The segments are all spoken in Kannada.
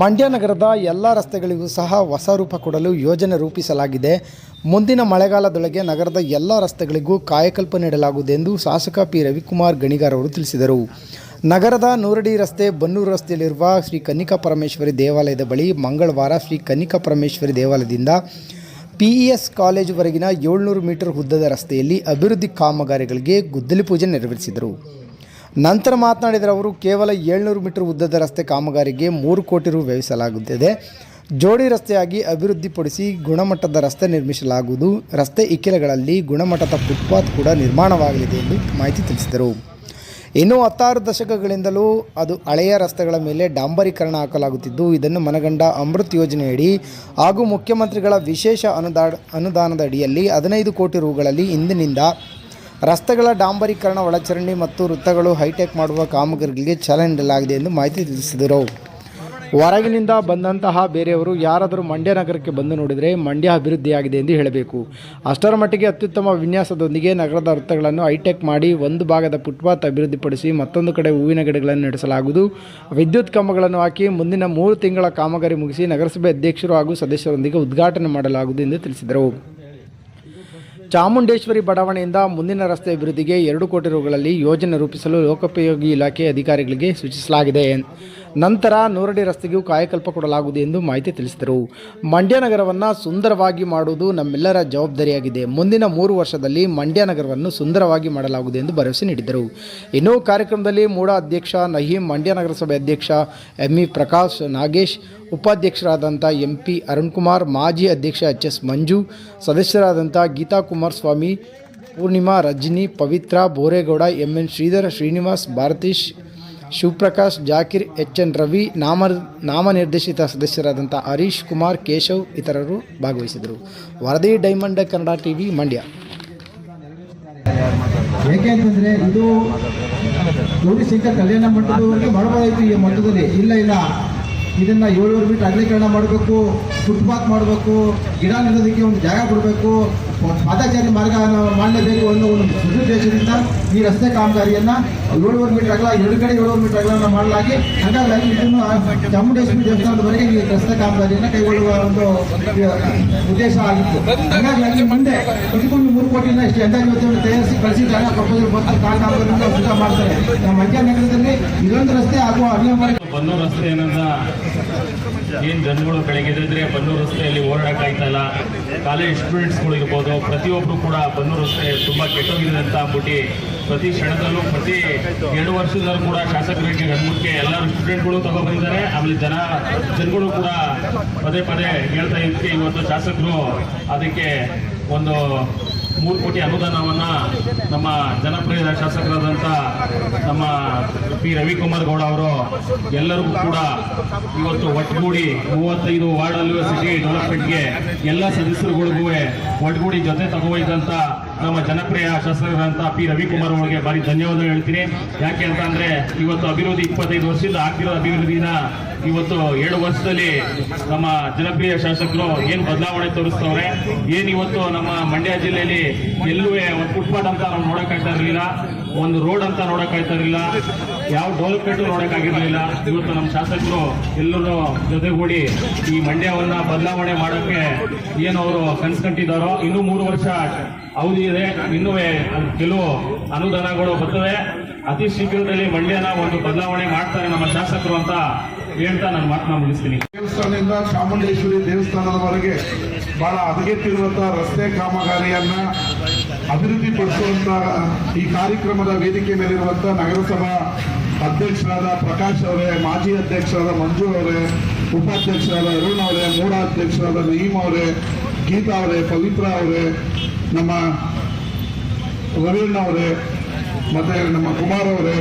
ಮಂಡ್ಯ ನಗರದ ಎಲ್ಲ ರಸ್ತೆಗಳಿಗೂ ಸಹ ಹೊಸ ರೂಪ ಕೊಡಲು ಯೋಜನೆ ರೂಪಿಸಲಾಗಿದೆ. ಮುಂದಿನ ಮಳೆಗಾಲದೊಳಗೆ ನಗರದ ಎಲ್ಲ ರಸ್ತೆಗಳಿಗೂ ಕಾಯಕಲ್ಪ ನೀಡಲಾಗುವುದು ಎಂದು ಶಾಸಕ ಪಿ. ರವಿಕುಮಾರ್ ಗಣಿಗಾರ್ ಅವರು ತಿಳಿಸಿದರು. ನಗರದ ನೂರಡಿ ರಸ್ತೆ ಬನ್ನೂರು ರಸ್ತೆಯಲ್ಲಿರುವ ಶ್ರೀ ಕನ್ನಿಕಾ ಪರಮೇಶ್ವರಿ ದೇವಾಲಯದ ಬಳಿ ಮಂಗಳವಾರ ಶ್ರೀ ಕನ್ನಿಕಾ ಪರಮೇಶ್ವರಿ ದೇವಾಲಯದಿಂದ ಪಿಇಎಸ್ ಕಾಲೇಜುವರೆಗಿನ ಏಳ್ನೂರು ಮೀಟರ್ ಉದ್ದದ ರಸ್ತೆಯಲ್ಲಿ ಅಭಿವೃದ್ಧಿ ಕಾಮಗಾರಿಗಳಿಗೆ ಗುದ್ದಲಿ ಪೂಜೆ ನೆರವೇರಿಸಿದರು. ನಂತರ ಮಾತನಾಡಿದರೆ ಅವರು, ಕೇವಲ ಏಳ್ನೂರು ಮೀಟರ್ ಉದ್ದದ ರಸ್ತೆ ಕಾಮಗಾರಿಗೆ ಮೂರು ಕೋಟಿ ರು ವ್ಯಯಿಸಲಾಗುತ್ತಿದೆ. ಜೋಡಿ ರಸ್ತೆಯಾಗಿ ಅಭಿವೃದ್ಧಿಪಡಿಸಿ ಗುಣಮಟ್ಟದ ರಸ್ತೆ ನಿರ್ಮಿಸಲಾಗುವುದು. ರಸ್ತೆ ಇಕ್ಕೆಲೆಗಳಲ್ಲಿ ಗುಣಮಟ್ಟದ ಫುಟ್ಪಾತ್ ಕೂಡ ನಿರ್ಮಾಣವಾಗಲಿದೆ ಎಂದು ಮಾಹಿತಿ ತಿಳಿಸಿದರು. ಇನ್ನು ಹತ್ತಾರು ದಶಕಗಳಿಂದಲೂ ಅದು ಹಳೆಯ ರಸ್ತೆಗಳ ಮೇಲೆ ಡಾಂಬರೀಕರಣ ಹಾಕಲಾಗುತ್ತಿದ್ದು, ಇದನ್ನು ಮನಗಂಡ ಅಮೃತ್ ಯೋಜನೆಯಡಿ ಹಾಗೂ ಮುಖ್ಯಮಂತ್ರಿಗಳ ವಿಶೇಷ ಅನುದಾ ಅನುದಾನದ ಅಡಿಯಲ್ಲಿ ಹದಿನೈದು ಕೋಟಿ ರುಗಳಲ್ಲಿ ಇಂದಿನಿಂದ ರಸ್ತೆಗಳ ಡಾಂಬರೀಕರಣ, ಒಳಚರಂಡಿ ಮತ್ತು ವೃತ್ತಗಳು ಹೈಟೆಕ್ ಮಾಡುವ ಕಾಮಗಾರಿಗಳಿಗೆ ಚಾಲನೆ ನೀಡಲಾಗಿದೆ ಎಂದು ಮಾಹಿತಿ ತಿಳಿಸಿದರು. ಹೊರಗಿನಿಂದ ಬಂದಂತಹ ಬೇರೆಯವರು ಯಾರಾದರೂ ಮಂಡ್ಯ ನಗರಕ್ಕೆ ಬಂದು ನೋಡಿದರೆ ಮಂಡ್ಯ ಅಭಿವೃದ್ಧಿಯಾಗಿದೆ ಎಂದು ಹೇಳಬೇಕು. ಅಷ್ಟರ ಮಟ್ಟಿಗೆ ಅತ್ಯುತ್ತಮ ವಿನ್ಯಾಸದೊಂದಿಗೆ ನಗರದ ವೃತ್ತಗಳನ್ನು ಹೈಟೆಕ್ ಮಾಡಿ ಒಂದು ಭಾಗದ ಫುಟ್ಪಾತ್ ಅಭಿವೃದ್ಧಿಪಡಿಸಿ ಮತ್ತೊಂದು ಕಡೆ ಹೂವಿನ ಗಿಡಗಳನ್ನು ನಡೆಸಲಾಗುವುದು. ವಿದ್ಯುತ್ ಕಂಬಗಳನ್ನು ಹಾಕಿ ಮುಂದಿನ ಮೂರು ತಿಂಗಳ ಕಾಮಗಾರಿ ಮುಗಿಸಿ ನಗರಸಭೆ ಅಧ್ಯಕ್ಷರು ಹಾಗೂ ಸದಸ್ಯರೊಂದಿಗೆ ಉದ್ಘಾಟನೆ ಮಾಡಲಾಗುವುದು ಎಂದು ತಿಳಿಸಿದರು. ಚಾಮುಂಡೇಶ್ವರಿ ಬಡಾವಣೆಯಿಂದ ಮುಂದಿನ ರಸ್ತೆ ಅಭಿವೃದ್ಧಿಗೆ ಎರಡು ಕೋಟಿ ರುಗಳಲ್ಲಿ ಯೋಜನೆ ರೂಪಿಸಲು ಲೋಕೋಪಯೋಗಿ ಇಲಾಖೆ ಅಧಿಕಾರಿಗಳಿಗೆ ಸೂಚಿಸಲಾಗಿದೆ. ನಂತರ ನೂರಡಿ ರಸ್ತೆಗೂ ಕಾಯಕಲ್ಪ ಕೊಡಲಾಗುವುದು ಎಂದು ಮಾಹಿತಿ ತಿಳಿಸಿದರು. ಮಂಡ್ಯ ನಗರವನ್ನು ಸುಂದರವಾಗಿ ಮಾಡುವುದು ನಮ್ಮೆಲ್ಲರ ಜವಾಬ್ದಾರಿಯಾಗಿದೆ. ಮುಂದಿನ ಮೂರು ವರ್ಷದಲ್ಲಿ ಮಂಡ್ಯ ನಗರವನ್ನು ಸುಂದರವಾಗಿ ಮಾಡಲಾಗುವುದು ಎಂದು ಭರವಸೆ ನೀಡಿದರು. ಇನ್ನು ಕಾರ್ಯಕ್ರಮದಲ್ಲಿ ಮೂಡ ಅಧ್ಯಕ್ಷ, ನಹೀಂ ಮಂಡ್ಯ ನಗರಸಭೆ ಅಧ್ಯಕ್ಷ ಎಂ ಇ ಪ್ರಕಾಶ್ ನಾಗೇಶ್ ಉಪಾಧ್ಯಕ್ಷರಾದಂಥ ಎಂ ಪಿ ಅರುಣ್ಕುಮಾರ್, ಮಾಜಿ ಅಧ್ಯಕ್ಷ H S Manju, ಸದಸ್ಯರಾದಂಥ Geetha Kumaraswamy Poornima Rajani, Pavithra Boregowda, M N Shridhara, Srinivas, Bharatish, Shivaprakash, Zakir, H N Ravi, ನಾಮ ನಾಮನಿರ್ದೇಶಿತ ಸದಸ್ಯರಾದಂಥ ಹರೀಶ್ ಕುಮಾರ್, ಕೇಶವ್ ಇತರರು ಭಾಗವಹಿಸಿದರು. ವರದಿ, diamond, Kannada T V Mandya ಇದು ಕಲ್ಯಾಣ ಮಂಟಪದವರೆಗೆ ಈ ಇಲ್ಲ ಇಲ್ಲ. ಇದನ್ನ ಏಳುವರೆ ಮೀಟರ್ ಅಗಲೀಕರಣ ಮಾಡಬೇಕು ಫುಟ್ಪಾತ್ ಮಾಡಬೇಕು ಗಿಡ ನೆಡೋದಕ್ಕೆ ಒಂದು ಜಾಗ ಕೊಡಬೇಕು. ಪಾದಚಾರಿ ಮಾರ್ಗ ಮಾಡಲೇಬೇಕು ಅನ್ನೋ ಒಂದು ಸದುದ್ದೇಶದಿಂದ ಈ ರಸ್ತೆ ಕಾಮಗಾರಿಯನ್ನು ಏಳುವರೆ ಮೀಟರ್ ಅಗಲ, ಎರಡು ಕಡೆ ಏಳುವರೆ ಮೀಟರ್ ಅಗಲನ್ನು ಮಾಡಲಾಗಿ ಹಾಗಾಗಿ ಇದನ್ನು ಚಾಮುಂಡೇಶ್ವರಿ ದೇವಸ್ಥಾನದವರೆಗೆ ಈ ರಸ್ತೆ ಕಾಮಗಾರಿಯನ್ನು ಕೈಗೊಳ್ಳುವ ಒಂದು ಉದ್ದೇಶ ಆಗಿತ್ತು. ಹಾಗಾಗಿ ಮುಂದೆ ಇದಕ್ಕೊಂದು ಮೂರು ಕೋಟಿನ ಎಷ್ಟು ಅಂದಾಜು ಯೋಜನೆ ತಯಾರಿಸಿ ಕಳಿಸಿದಾಗ ಪ್ರಪೋಸಲ್ ಬಂದು ಕಾಮಗಾರಿಯನ್ನು ಊಟ ಮಾಡ್ತಾರೆ. ನಮ್ಮ ಮಂಡ್ಯ ನಗರದಲ್ಲಿ ಇದೊಂದು ರಸ್ತೆ ಆಗುವ ಅನಿವಾರ್ಯ ಬನ್ನೂರು ರಸ್ತೆ ಏನಂತ ಏನು ಜನಗಳು ಬೆಳಗ್ಗೆ ಬನ್ನೂರು ರಸ್ತೆಯಲ್ಲಿ ಓಡಾಡಕ್ಕಾಯ್ತಲ್ಲ? ಕಾಲೇಜ್ ಸ್ಟೂಡೆಂಟ್ಸ್ಗಳು ಇರ್ಬೋದು. ಪ್ರತಿಯೊಬ್ಬರು ಕೂಡ ಬನ್ನೂರು ತುಂಬಾ ಕೆಟ್ಟೋಗಿದೆ ಅಂತ ಅಂದ್ಬಿಟ್ಟು ಪ್ರತಿ ಕ್ಷಣದಲ್ಲೂ, ಪ್ರತಿ ಎರಡು ವರ್ಷದಲ್ಲೂ ಕೂಡ ಶಾಸಕರಿಗೆ ಗಮನಕ್ಕೆ ಎಲ್ಲರೂ ಸ್ಟೂಡೆಂಟ್ಗಳು ತಗೊಬಂದಿದ್ದಾರೆ. ಆಮೇಲೆ ಜನ, ಜನಗಳು ಕೂಡ ಪದೇ ಪದೇ ಹೇಳ್ತಾ ಇದಕ್ಕೆ ಇವತ್ತು ಶಾಸಕರು ಅದಕ್ಕೆ ಒಂದು ಮೂರು ಕೋಟಿ ಅನುದಾನವನ್ನು ನಮ್ಮ ಜನಪ್ರಿಯ ಶಾಸಕರಾದಂಥ ನಮ್ಮ ಪಿ ರವಿಕುಮಾರ್ ಗೌಡ ಅವರು ಎಲ್ಲರಿಗೂ ಕೂಡ ಇವತ್ತು ಒಟ್ಟುಗೂಡಿ ಮೂವತ್ತೈದು ವಾರ್ಡಲ್ಲೂ ಸಿಟಿ ಡೆವಲಪ್ಮೆಂಟ್ಗೆ ಎಲ್ಲ ಸದಸ್ಯರುಗಳಿಗೂ ಒಟ್ಟುಗೂಡಿ ಜೊತೆ ತಗೋಯ್ದಂತ ನಮ್ಮ ಜನಪ್ರಿಯ ಶಾಸಕರಾದಂಥ ಪಿ ರವಿಕುಮಾರ್ ಅವರಿಗೆ ಭಾರಿ ಧನ್ಯವಾದ ಹೇಳ್ತೀನಿ. ಯಾಕೆ ಅಂತ ಇವತ್ತು ಅಭಿವೃದ್ಧಿ ಇಪ್ಪತ್ತೈದು ವರ್ಷದಿಂದ ಆಗ್ತಿರೋ ಅಭಿವೃದ್ಧಿನ ಇವತ್ತು ಏಳು ವರ್ಷದಲ್ಲಿ ನಮ್ಮ ಜನಪ್ರಿಯ ಶಾಸಕರು ಏನು ಬದಲಾವಣೆ ತೋರಿಸ್ತವ್ರೆ? ಏನು ಇವತ್ತು ನಮ್ಮ ಮಂಡ್ಯ ಜಿಲ್ಲೆಯಲ್ಲಿ ಎಲ್ಲೂ ಒಂದು ಫುಟ್ಪಾತ್ ಅಂತ ನಾವು ನೋಡೋಕ್ಕಾಗ್ತಾ ಇರಲಿಲ್ಲ, ಒಂದು ರೋಡ್ ಅಂತ ನೋಡೋಕ್ಕಾಗ್ತಾ ಇರಲಿಲ್ಲ, ಯಾವ ಡೆವಲಪ್ಮೆಂಟ್ ನೋಡೋಕ್ಕಾಗಿರಲಿಲ್ಲ ಇವತ್ತು ನಮ್ಮ ಶಾಸಕರು ಎಲ್ಲರೂ ಜೊತೆಗೂಡಿ ಈ ಮಂಡ್ಯವನ್ನ ಬದಲಾವಣೆ ಮಾಡೋಕ್ಕೆ ಏನು ಅವರು ಕನ್ಸ್ಕೊಂಡಿದ್ದಾರೋ ಇನ್ನೂ ಮೂರು ವರ್ಷ ಅವಧಿ ಇದೆ. ಇನ್ನೂ ಕೆಲವು ಅನುದಾನಗಳು ಬರ್ತವೆ. ಅತಿ ಶೀಘ್ರದಲ್ಲಿ ಮಂಡ್ಯನ ಒಂದು ಬದಲಾವಣೆ ಮಾಡ್ತಾರೆ ನಮ್ಮ ಶಾಸಕರು ಅಂತ ಹೇಳ್ತಾ ನಾನು ಮಾತನಾ ಮುಗಿಸ್ತೀನಿ. ದೇವಸ್ಥಾನದಿಂದ ಚಾಮುಂಡೇಶ್ವರಿ ದೇವಸ್ಥಾನದವರೆಗೆ ಬಹಳ ಹದಗೆಟ್ಟಿರುವಂತಹ ರಸ್ತೆ ಕಾಮಗಾರಿಯನ್ನ ಅಭಿವೃದ್ಧಿಪಡಿಸುವಂತ ಈ ಕಾರ್ಯಕ್ರಮದ ವೇದಿಕೆ ಮೇಲಿರುವಂತಹ ನಗರಸಭಾ ಅಧ್ಯಕ್ಷರಾದ ಪ್ರಕಾಶ್ ಅವರೇ, ಮಾಜಿ ಅಧ್ಯಕ್ಷರಾದ ಮಂಜು ಅವರೇ, ಉಪಾಧ್ಯಕ್ಷರಾದ ಅರುಣ್ ಅವರೇ ಮೂಡ ಅಧ್ಯಕ್ಷರಾದ ನಯೀಮ್ ಅವರೇ, ಗೀತಾ ಅವರೇ, ಪವಿತ್ರ ಅವರೇ, ನಮ್ಮ ರವೀಣ್ ಅವರೇ, ಮತ್ತೆ ನಮ್ಮ ಕುಮಾರ್ ಅವರೇ,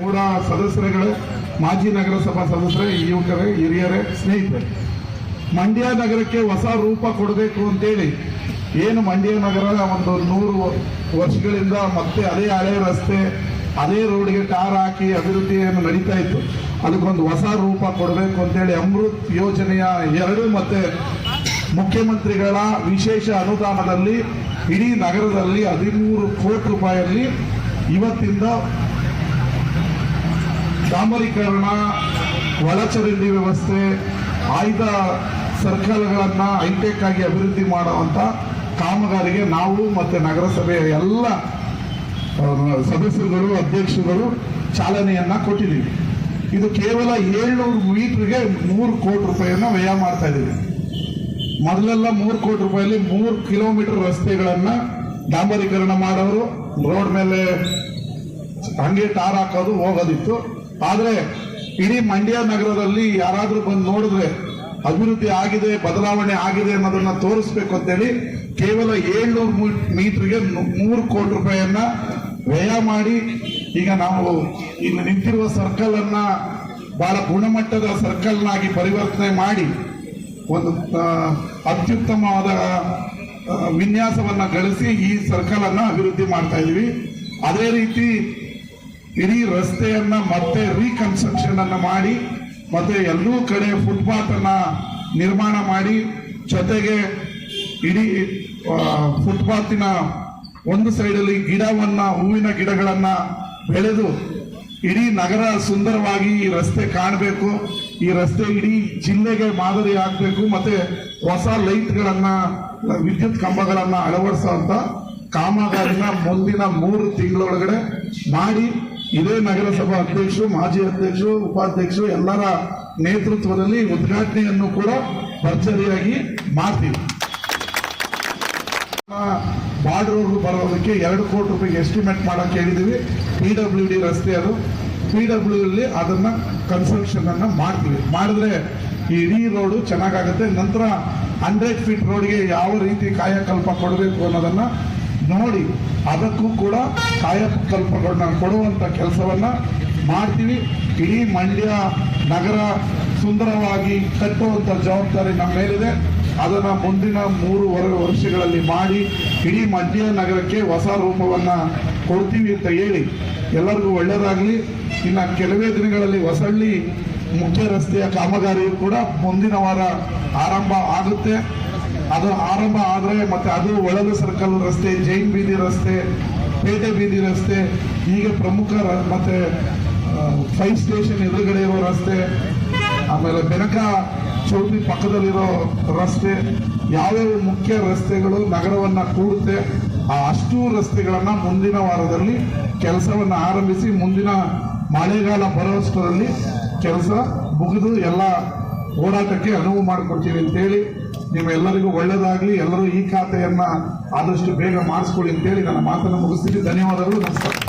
ಮೂಡ ಸದಸ್ಯರುಗಳೇ ಮಾಜಿ ನಗರಸಭಾ ಸದಸ್ಯರೇ, ಯುವಕರೇ, ಹಿರಿಯರೇ, ಸ್ನೇಹಿತರೆ, ಮಂಡ್ಯ ನಗರಕ್ಕೆ ಹೊಸ ರೂಪ ಕೊಡಬೇಕು ಅಂತೇಳಿ ಏನು ಮಂಡ್ಯ ನಗರ ಒಂದು ನೂರು ವರ್ಷಗಳಿಂದ ಮತ್ತೆ ಅದೇ ಹಳೆ ರಸ್ತೆ, ಅದೇ ರೋಡ್ಗೆ ಟಾರ್ ಹಾಕಿ ಅಭಿವೃದ್ಧಿಯನ್ನು ನಡೀತಾ ಇತ್ತು, ಅದಕ್ಕೊಂದು ಹೊಸ ರೂಪ ಕೊಡಬೇಕು ಅಂತೇಳಿ ಅಮೃತ್ ಯೋಜನೆಯ ಎರಡು ಮತ್ತೆ ಮುಖ್ಯಮಂತ್ರಿಗಳ ವಿಶೇಷ ಅನುದಾನದಲ್ಲಿ ಇಡೀ ನಗರದಲ್ಲಿ ಹದಿಮೂರು ಕೋಟಿ ರೂಪಾಯಿಯಲ್ಲಿ ಇವತ್ತಿಂದ ಡಾಂಬರೀಕರಣ, ಒಳಚರಂಡಿ ವ್ಯವಸ್ಥೆ, ಆಯ್ದ ಸರ್ಕಲ್ಗಳನ್ನು ಹೈಟೆಕ್ ಆಗಿ ಅಭಿವೃದ್ಧಿ ಮಾಡುವಂತ ಕಾಮಗಾರಿಗೆ ನಾವು ಮತ್ತೆ ನಗರಸಭೆಯ ಎಲ್ಲ ಸದಸ್ಯರುಗಳು, ಅಧ್ಯಕ್ಷರುಗಳು ಚಾಲನೆಯನ್ನು ಕೊಟ್ಟಿದ್ದೀವಿ. ಇದು ಕೇವಲ ಏಳ್ನೂರು ಮೀಟರ್ಗೆ ಮೂರು ಕೋಟಿ ರೂಪಾಯಿಯನ್ನು ವ್ಯಯ ಮಾಡ್ತಾ ಇದ್ದೀವಿ. ಮೊದಲೆಲ್ಲ ಮೂರು ಕೋಟಿ ರೂಪಾಯಲ್ಲಿ ಮೂರು ಕಿಲೋಮೀಟರ್ ರಸ್ತೆಗಳನ್ನು ಡಾಂಬರೀಕರಣ ಮಾಡೋರು, ರೋಡ್ ಮೇಲೆ ಹಂಗೆ ಟಾರ್ ಹಾಕೋದು ಹೋಗೋದಿತ್ತು. ಆದ್ರೆ ಇಡೀ ಮಂಡ್ಯ ನಗರದಲ್ಲಿ ಯಾರಾದ್ರೂ ಬಂದು ನೋಡಿದ್ರೆ ಅಭಿವೃದ್ಧಿ ಆಗಿದೆ, ಬದಲಾವಣೆ ಆಗಿದೆ ಅನ್ನೋದನ್ನ ತೋರಿಸ್ಬೇಕು ಅಂತೇಳಿ ಕೇವಲ ಏಳ್ನೂರು ಮೀಟರ್ಗೆ ಮೂರು ಕೋಟಿ ರೂಪಾಯಿಯನ್ನ ವ್ಯಯ ಮಾಡಿ ಈಗ ನಾವು ಇಲ್ಲಿ ನಿಂತಿರುವ ಸರ್ಕಲ್ ಅನ್ನ ಬಹಳ ಗುಣಮಟ್ಟದ ಸರ್ಕಲ್ನಾಗಿ ಪರಿವರ್ತನೆ ಮಾಡಿ ಒಂದು ಅತ್ಯುತ್ತಮವಾದ ವಿನ್ಯಾಸವನ್ನ ಗಳಿಸಿ ಈ ಸರ್ಕಲ್ ಅನ್ನ ಅಭಿವೃದ್ಧಿ ಮಾಡ್ತಾ ಇದೀವಿ. ಅದೇ ರೀತಿ ಇಡೀ ರಸ್ತೆಯನ್ನ ಮತ್ತೆ ರೀಕನ್ಸ್ಟ್ರಕ್ಷನ್ ಅನ್ನ ಮಾಡಿ, ಮತ್ತೆ ಎಲ್ಲೂ ಕಡೆ ಫುಟ್ಪಾತ್ ಅನ್ನ ನಿರ್ಮಾಣ ಮಾಡಿ, ಜೊತೆಗೆ ಇಡೀ ಫುಟ್ಪಾತಿನ ಒಂದು ಸೈಡಲ್ಲಿ ಗಿಡವನ್ನ, ಹೂವಿನ ಗಿಡಗಳನ್ನ ಬೆಳೆದು ಇಡೀ ನಗರ ಸುಂದರವಾಗಿ ಈ ರಸ್ತೆ ಕಾಣಬೇಕು. ಈ ರಸ್ತೆ ಇಡೀ ಜಿಲ್ಲೆಗೆ ಮಾದರಿ ಆಗಬೇಕು, ಮತ್ತೆ ಹೊಸ ಲೈಟ್ಗಳನ್ನ, ವಿದ್ಯುತ್ ಕಂಬಗಳನ್ನ ಅಳವಡಿಸುವಂತ ಕಾಮಗಾರಿನ ಮುಂದಿನ ಮೂರು ತಿಂಗಳೊಳಗಡೆ ಮಾಡಿ ಇದೇ ನಗರಸಭಾ ಅಧ್ಯಕ್ಷರು, ಮಾಜಿ ಅಧ್ಯಕ್ಷರು, ಉಪಾಧ್ಯಕ್ಷರು ಎಲ್ಲರ ನೇತೃತ್ವದಲ್ಲಿ ಉದ್ಘಾಟನೆಯನ್ನು ಕೂಡ ಭರ್ಜರಿಯಾಗಿ ಮಾಡ್ತೀವಿ. ಬಾರ್ಡರ್ ಬರೋದಕ್ಕೆ ಎರಡು ಕೋಟಿ ರೂಪಾಯಿ ಎಸ್ಟಿಮೇಟ್ ಮಾಡೋಕೆ ಹೇಳಿದೀವಿ ಪಿ ಡಬ್ಲ್ಯೂ ಡಿ ರಸ್ತೆ ಅದು. ಪಿ ಡಬ್ಲ್ಯೂ ಅಲ್ಲಿ ಅದನ್ನ ಕನ್ಸ್ಟ್ರಕ್ಷನ್ ಅನ್ನು ಮಾಡ್ತೀವಿ. ಮಾಡಿದ್ರೆ ಈ ಇಡೀ ರೋಡು ಚೆನ್ನಾಗಾಗುತ್ತೆ. ನಂತರ ಹಂಡ್ರೆಡ್ ಫೀಟ್ ರೋಡ್ಗೆ ಯಾವ ರೀತಿ ಕಾಯಕಲ್ಪ ಕೊಡಬೇಕು ಅನ್ನೋದನ್ನ ನೋಡಿ, ಅದಕ್ಕೂ ಕೂಡ ಕಾಯಕಲ್ಪಗಳನ್ನ ಕೊಡುವಂತ ಕೆಲಸವನ್ನ ಮಾಡ್ತೀವಿ. ಇಡೀ ಮಂಡ್ಯ ನಗರ ಸುಂದರವಾಗಿ ಕಟ್ಟುವಂತ ಜವಾಬ್ದಾರಿ ನಮ್ಮ ಮೇಲಿದೆ. ಅದನ್ನ ಮುಂದಿನ ಮೂರುವರೆ ವರ್ಷಗಳಲ್ಲಿ ಮಾಡಿ ಇಡೀ ಮಂಡ್ಯ ನಗರಕ್ಕೆ ಹೊಸ ರೂಪವನ್ನ ಕೊಡ್ತೀವಿ ಅಂತ ಹೇಳಿ ಎಲ್ಲರಿಗೂ ಒಳ್ಳೆಯದಾಗಲಿ. ಇನ್ನು ಕೆಲವೇ ದಿನಗಳಲ್ಲಿ ಹೊಸಳ್ಳಿ ಮುಖ್ಯ ರಸ್ತೆಯ ಕಾಮಗಾರಿಯು ಕೂಡ ಮುಂದಿನ ವಾರ ಆರಂಭ ಆಗುತ್ತೆ. ಅದು ಆರಂಭ ಆದರೆ ಮತ್ತೆ ಅದು ಒಳಲು ಸರ್ಕಲ್ ರಸ್ತೆ, ಜೈನ್ ಬೀದಿ ರಸ್ತೆ, ಪೇಟೆ ಬೀದಿ ರಸ್ತೆ ಈಗ ಪ್ರಮುಖ ಮತ್ತೆ ಫೈವ್ ಸ್ಟೇಷನ್ ಎದುರುಗಡೆ ಇರೋ ರಸ್ತೆ, ಆಮೇಲೆ ಬೆನಕ ಚೌಟ್ರಿ ಪಕ್ಕದಲ್ಲಿರೋ ರಸ್ತೆ, ಯಾವ್ಯಾವ ಮುಖ್ಯ ರಸ್ತೆಗಳು ನಗರವನ್ನ ಕೂಡುತ್ತೆ, ಆ ಅಷ್ಟು ರಸ್ತೆಗಳನ್ನ ಮುಂದಿನ ವಾರದಲ್ಲಿ ಕೆಲಸವನ್ನ ಆರಂಭಿಸಿ ಮುಂದಿನ ಮಳೆಗಾಲ ಬರೋಷ್ಟರಲ್ಲಿ ಕೆಲಸ ಮುಗಿದು ಎಲ್ಲ ಓಡಾಟಕ್ಕೆ ಅನುವು ಮಾಡಿಕೊಡ್ತೀವಿ ಅಂತೇಳಿ ನಿಮ್ಮೆಲ್ಲರಿಗೂ ಒಳ್ಳೇದಾಗ್ಲಿ ಎಲ್ಲರೂ ಈ ಖಾತೆಯನ್ನ ಆದಷ್ಟು ಬೇಗ ಮಾಡಿಸ್ಕೊಳ್ಳಿ ಅಂತೇಳಿ ನನ್ನ ಮಾತನ್ನು ಮುಗಿಸ್ತೀನಿ. ಧನ್ಯವಾದಗಳು ನಮಸ್ಕಾರ.